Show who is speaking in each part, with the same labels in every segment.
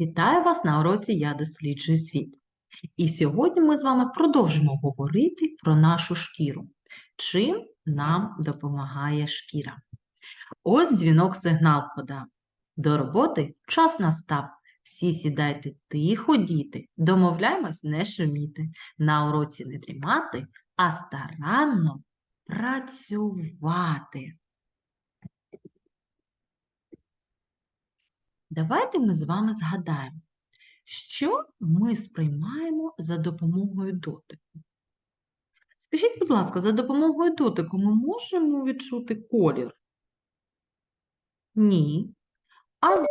Speaker 1: Вітаю вас на уроці Я досліджую світ. І сьогодні ми з вами продовжимо говорити про нашу шкіру. Чим нам допомагає шкіра? Ось дзвінок сигнал подав. До роботи час настав. Всі сідайте тихо, діти, домовляємось не шуміти, на уроці не дрімати, а старанно працювати. Давайте ми з вами згадаємо, що ми сприймаємо за допомогою дотику. Скажіть, будь ласка, за допомогою дотику ми можемо відчути колір? Ні. А ми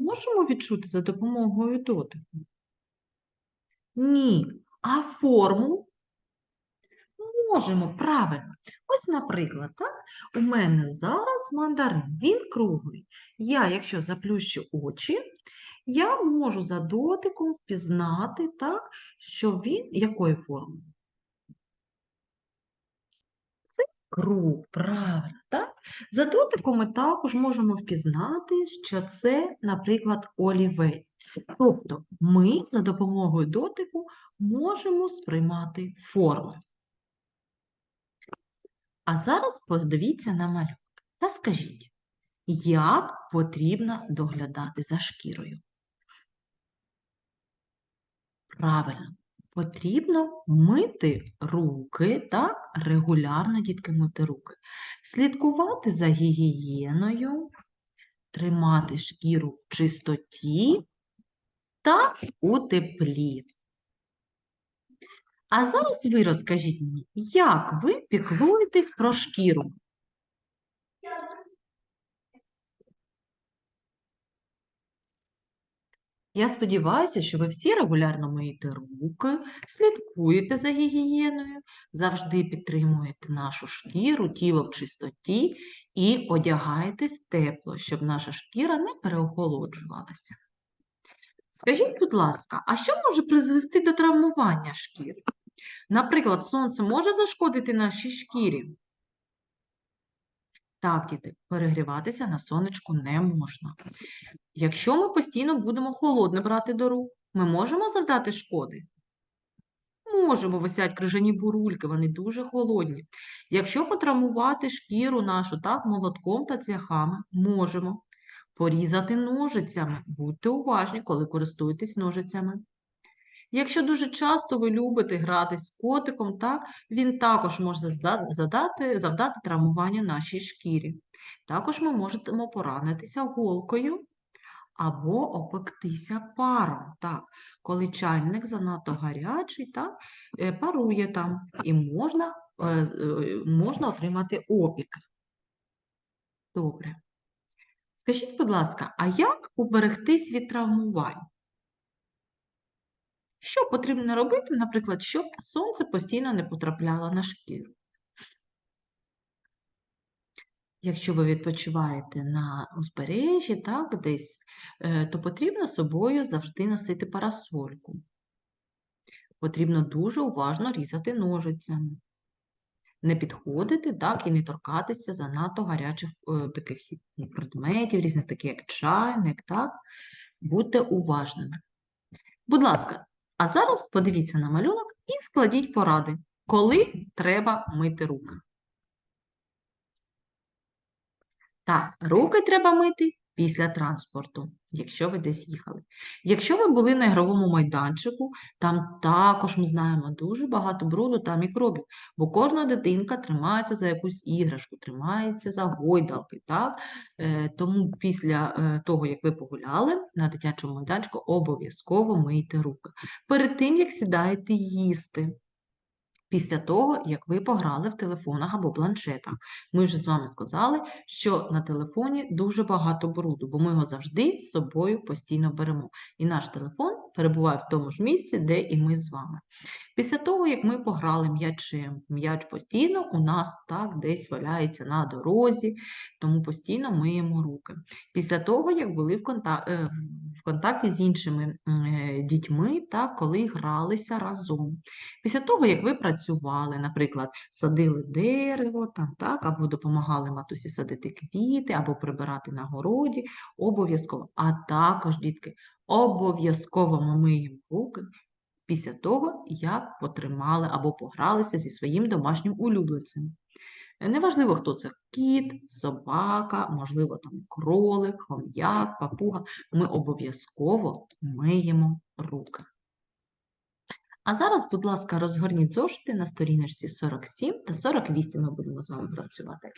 Speaker 1: можемо відчути за допомогою дотику? Ні. А форму? Можемо, правильно. Ось, наприклад, так, у мене зараз мандарин, він круглий. Я, якщо заплющу очі, я можу за дотиком впізнати, так, що він якої форми? Це круг, правильно, так? За дотиком ми також можемо впізнати, що це, наприклад, олівець. Тобто ми за допомогою дотику можемо сприймати форми. А зараз подивіться на малюнок та скажіть, як потрібно доглядати за шкірою? Правильно, потрібно мити руки, так, регулярно, дітки, мити руки, слідкувати за гігієною, тримати шкіру в чистоті та у теплі. А зараз ви розкажіть мені, як ви піклуєтесь про шкіру? Я сподіваюся, що ви всі регулярно миєте руки, слідкуєте за гігієною, завжди підтримуєте нашу шкіру, тіло в чистоті і одягаєтесь тепло, щоб наша шкіра не переохолоджувалася. Скажіть, будь ласка, а що може призвести до травмування шкіри? Наприклад, сонце може зашкодити нашій шкірі? Так, діти, перегріватися на сонечку не можна. Якщо ми постійно будемо холодне брати до рук, ми можемо завдати шкоди? Можемо, висять крижані бурульки, вони дуже холодні. Якщо потравмувати шкіру нашу так, молотком та цвяхами, можемо. Порізати ножицями. Будьте уважні, коли користуєтесь ножицями. Якщо дуже часто ви любите гратись з котиком, так, він також може задати, завдати травмування нашій шкірі. Також ми можемо поранитися голкою або опектися паром. Так, коли чайник занадто гарячий, так, е, парує там, і можна, е, е, можна отримати опіки. Добре. Скажіть, будь ласка, а як уберегтись від травмувань? Що потрібно робити, наприклад, щоб сонце постійно не потрапляло на шкіру? Якщо ви відпочиваєте на узбережжі, так, десь, е, то потрібно з собою завжди носити парасольку. Потрібно дуже уважно різати ножицями. Не підходити, так, і не торкатися занадто гарячих е, таких предметів, різних таких як чайник, так. Будьте уважними. Будь ласка, а зараз подивіться на малюнок і складіть поради, коли треба мити руки. Так, руки треба мити після транспорту, якщо ви десь їхали. Якщо ви були на ігровому майданчику, там також ми знаємо дуже багато бруду та мікробів, бо кожна дитинка тримається за якусь іграшку, тримається за гойдалки. Так? Е, Тому після е, того, як ви погуляли на дитячому майданчику, обов'язково мийте руки. Перед тим, як сідаєте їсти. Після того, як ви пограли в телефонах або планшетах. Ми вже з вами сказали, що на телефоні дуже багато бруду, бо ми його завжди з собою постійно беремо. І наш телефон перебуває в тому ж місці, де і ми з вами. Після того, як ми пограли м'ячем, м'яч постійно у нас так десь валяється на дорозі, тому постійно миємо руки. Після того, як були в, конта... е, в контакті з іншими е, дітьми, так, коли гралися разом. Після того, як ви працювали, наприклад, садили дерево, там, так, або допомагали матусі садити квіти, або прибирати на городі, обов'язково. А також, дітки, обов'язково ми миємо руки після того, як потримали або погралися зі своїм домашнім улюбленцем. Е, Неважливо, хто це кіт, собака, можливо, там кролик, хом'як, папуга. Ми обов'язково миємо руки. А зараз, будь ласка, розгорніть зошити на сторіночці 47 та 48 ми будемо з вами працювати.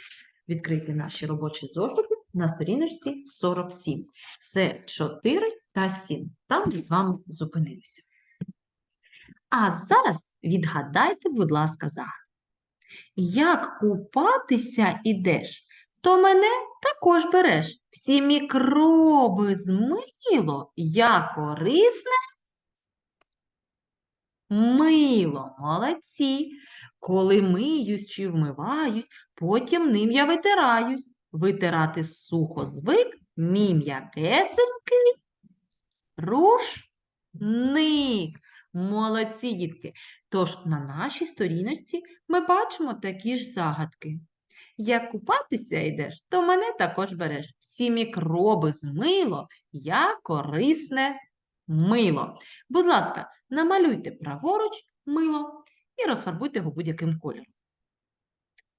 Speaker 1: Відкрийте наші робочі зошити на сторіночці 47. Це 4 та 7. Там ми з вами зупинилися. А зараз відгадайте, будь ласка, загадку. Як купатися ідеш, то мене також береш. Всі мікроби змило, я корисне мило. Молодці. Коли миюсь чи вмиваюсь, потім ним я витираюсь. Витирати сухо звик, мій м'якесенький рушник. Молодці, дітки. Тож на нашій сторіночці ми бачимо такі ж загадки. Як купатися йдеш, то мене також береш. Всі мікроби змило, я корисне мило. Будь ласка, намалюйте праворуч мило і розфарбуйте його будь-яким кольором.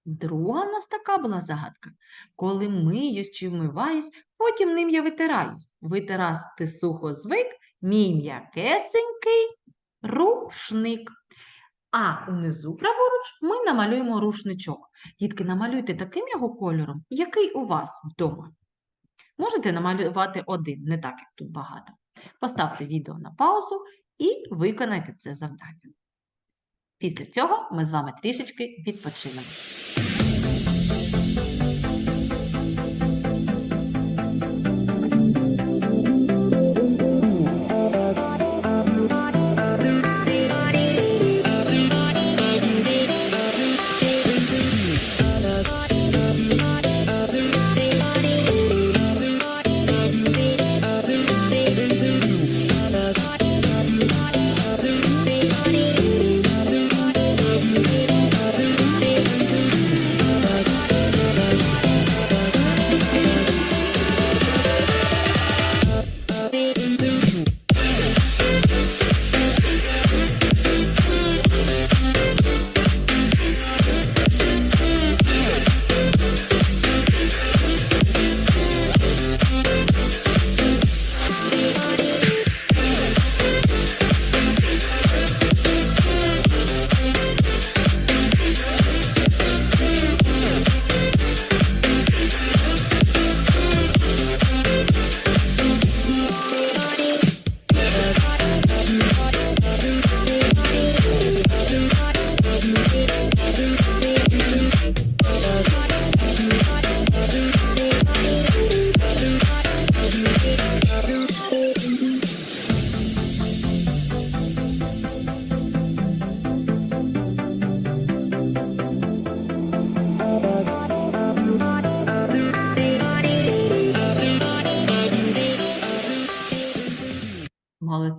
Speaker 1: Друга в нас така була загадка. Коли миюсь чи вмиваюсь, потім ним я витираюсь. Витирати сухо звик, мій м'якесенький рушник. А унизу праворуч ми намалюємо рушничок. Дітки, намалюйте таким його кольором, який у вас вдома. Можете намалювати один, не так, як тут багато. Поставте відео на паузу і виконайте це завдання. Після цього ми з вами трішечки відпочинемо.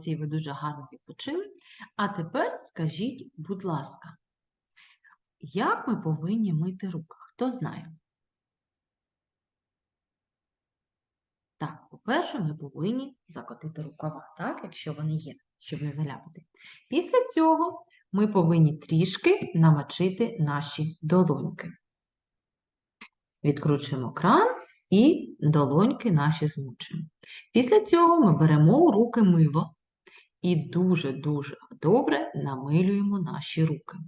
Speaker 1: Молодці, ви дуже гарно відпочили. А тепер скажіть, будь ласка, як ми повинні мити руки? Хто знає? Так, по-перше, ми повинні закотити рукава, так, якщо вони є, щоб не заляпати. Після цього ми повинні трішки намочити наші долоньки. Відкручуємо кран і долоньки наші змочуємо. Після цього ми беремо у руки мило і дуже-дуже добре намилюємо наші руки.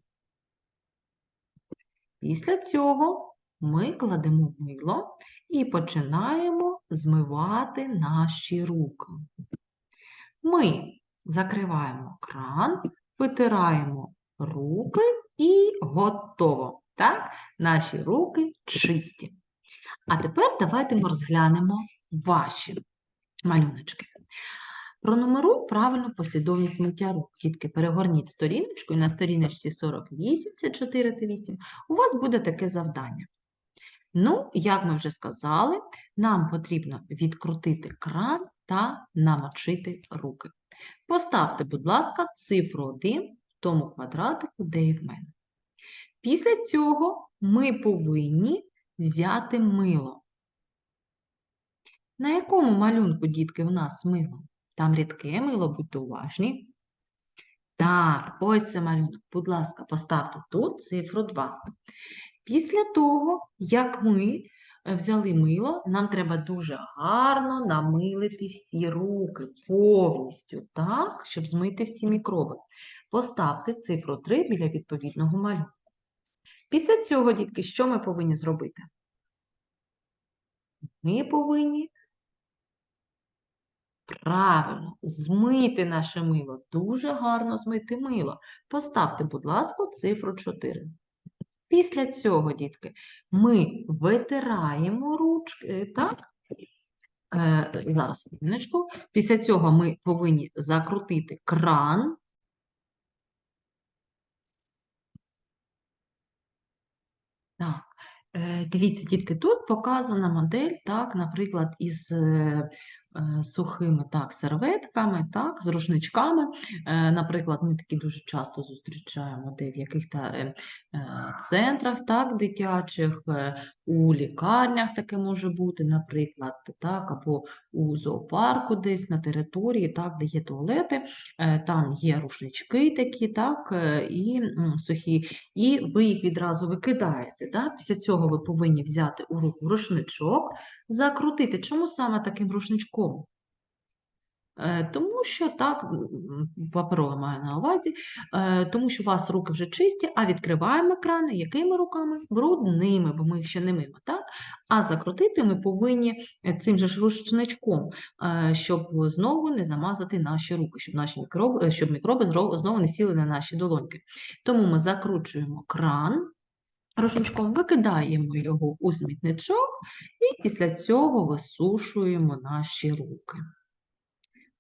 Speaker 1: Після цього ми кладемо мило і починаємо змивати наші руки. Ми закриваємо кран, витираємо руки і готово. Так, наші руки чисті. А тепер давайте ми розглянемо ваші малюночки. Пронумеруй правильну послідовність миття рук. Дітки, перегорніть сторіночку і на сторіночці 48, це 4 та 8, у вас буде таке завдання. Ну, як ми вже сказали, нам потрібно відкрутити кран та намочити руки. Поставте, будь ласка, цифру 1 в тому квадратику, де і в мене. Після цього ми повинні взяти мило. На якому малюнку, дітки, у нас мило? Там рідке мило, будьте уважні. Так, ось це малюнок. Будь ласка, поставте тут цифру 2. Після того, як ми е, взяли мило, нам треба дуже гарно намилити всі руки повністю, так, щоб змити всі мікроби. Поставте цифру 3 біля відповідного малюнку. Після цього, дітки, що ми повинні зробити? Ми повинні правильно змити наше мило. Дуже гарно змити мило. Поставте, будь ласка, цифру 4. Після цього, дітки, ми витираємо ручки, так? Е, зараз, хвилиночку. Після цього ми повинні закрутити кран. Так, е, дивіться, дітки, тут показана модель, так, наприклад, із е, сухими так, серветками, так, з рушничками. Е, Наприклад, ми такі дуже часто зустрічаємо де в яких-то е, е, центрах так, дитячих, е, у лікарнях таке може бути, наприклад, так, або у зоопарку десь на території, так, де є туалети, е, там є рушнички такі, так, е, і сухі, і ви їх відразу викидаєте. Так? Після цього ви повинні взяти у руку рушничок, закрутити. Чому саме таким рушничком? Е, Тому що так, паперове маю на увазі, е, тому що у вас руки вже чисті, а відкриваємо крани якими руками? Брудними, бо ми їх ще не мимо, так? А закрутити ми повинні е, цим же ж рушничком, щоб знову не замазати наші руки, щоб наші мікроби, щоб мікроби знову не сіли на наші долоньки. Тому ми закручуємо кран. Рушничком викидаємо його у смітничок і після цього висушуємо наші руки.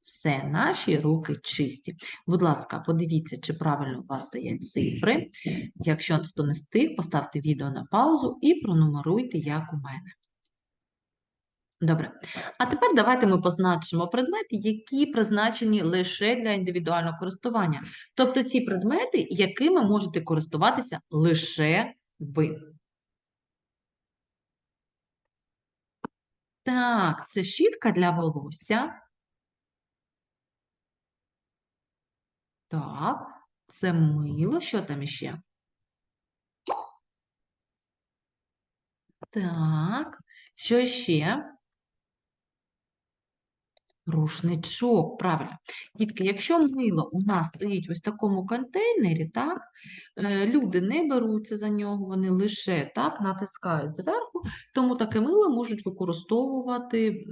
Speaker 1: Все, наші руки чисті. Будь ласка, подивіться, чи правильно у вас стоять цифри. Якщо хто не встиг, поставте відео на паузу і пронумеруйте, як у мене. Добре. А тепер давайте ми позначимо предмети, які призначені лише для індивідуального користування. Тобто ті предмети, якими можете користуватися лише ви. Так, це щітка для волосся. Так, це мило. Що там іще? Так, що ще? Рушничок, правильно. Дітки, якщо мило у нас стоїть ось в такому контейнері, так, е, люди не беруться за нього, вони лише так натискають зверху, тому таке мило можуть використовувати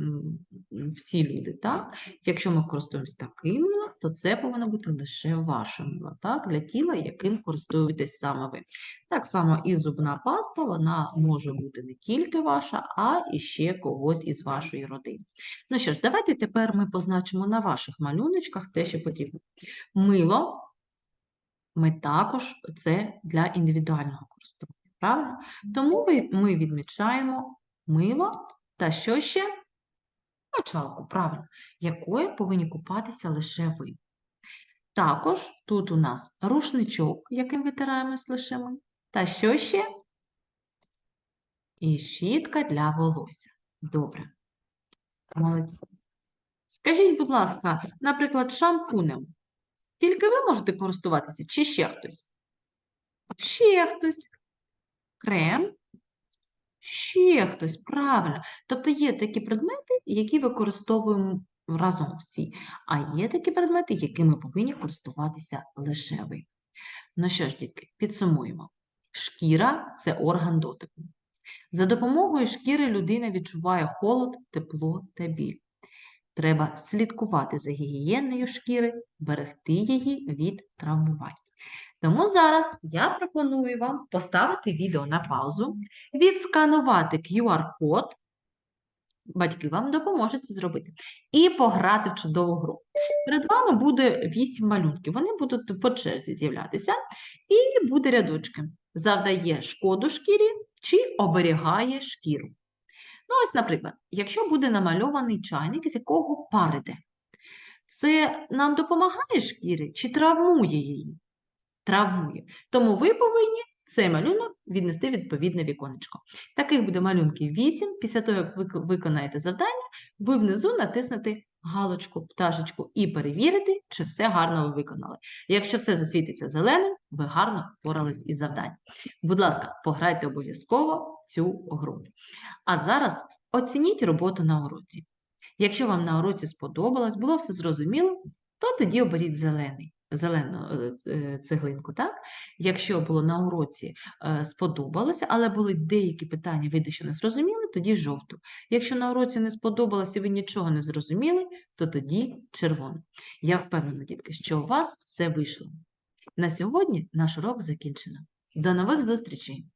Speaker 1: всі люди. Так? Якщо ми користуємося таким милом, то це повинно бути лише ваше мило, так, для тіла, яким користуєтесь саме ви. Так само і зубна паста, вона може бути не тільки ваша, а і ще когось із вашої родини. Ну що ж, давайте тепер ми позначимо на ваших малюночках те, що потрібно. Мило ми також це для індивідуального користування, правильно? Тому ми відмічаємо мило та що ще? Мочалку, правильно, якою повинні купатися лише ви. Також тут у нас рушничок, яким витираємось лише ми. Та що ще? І щітка для волосся. Добре. Молодці. Скажіть, будь ласка, наприклад, шампунем. Тільки ви можете користуватися, чи ще хтось? Ще хтось. Крем. Ще хтось, правильно. Тобто є такі предмети, які використовуємо разом всі, а є такі предмети, якими повинні користуватися лише ви. Ну що ж, дітки, підсумуємо. Шкіра це орган дотику. За допомогою шкіри людина відчуває холод, тепло та біль. Треба слідкувати за гігієною шкіри, берегти її від травмувань. Тому зараз я пропоную вам поставити відео на паузу, відсканувати QR-код, батьки вам допоможуть це зробити, і пограти в чудову гру. Перед вами буде 8 малюнків, вони будуть по черзі з'являтися, і буде рядочки. Завдає шкоду шкірі чи оберігає шкіру. Ну, ось, наприклад, якщо буде намальований чайник, з якого пар іде, це нам допомагає шкірі чи травмує її? Травмує. Тому ви повинні цей малюнок віднести відповідне віконечко. Таких буде малюнків 8. Після того, як ви виконаєте завдання, ви внизу натиснете галочку, пташечку і перевірити, чи все гарно ви виконали. Якщо все засвітиться зеленим, ви гарно впорались із завданням. Будь ласка, пограйте обов'язково цю гру. А зараз оцініть роботу на уроці. Якщо вам на уроці сподобалось, було все зрозуміло, то тоді оберіть зелений, зелену е, е, цеглинку. Так? Якщо було на уроці е, сподобалося, але були деякі питання, ви дещо не зрозуміли, тоді жовту. Якщо на уроці не сподобалося і ви нічого не зрозуміли, то тоді червону. Я впевнена, дітки, що у вас все вийшло. На сьогодні наш урок закінчено. До нових зустрічей!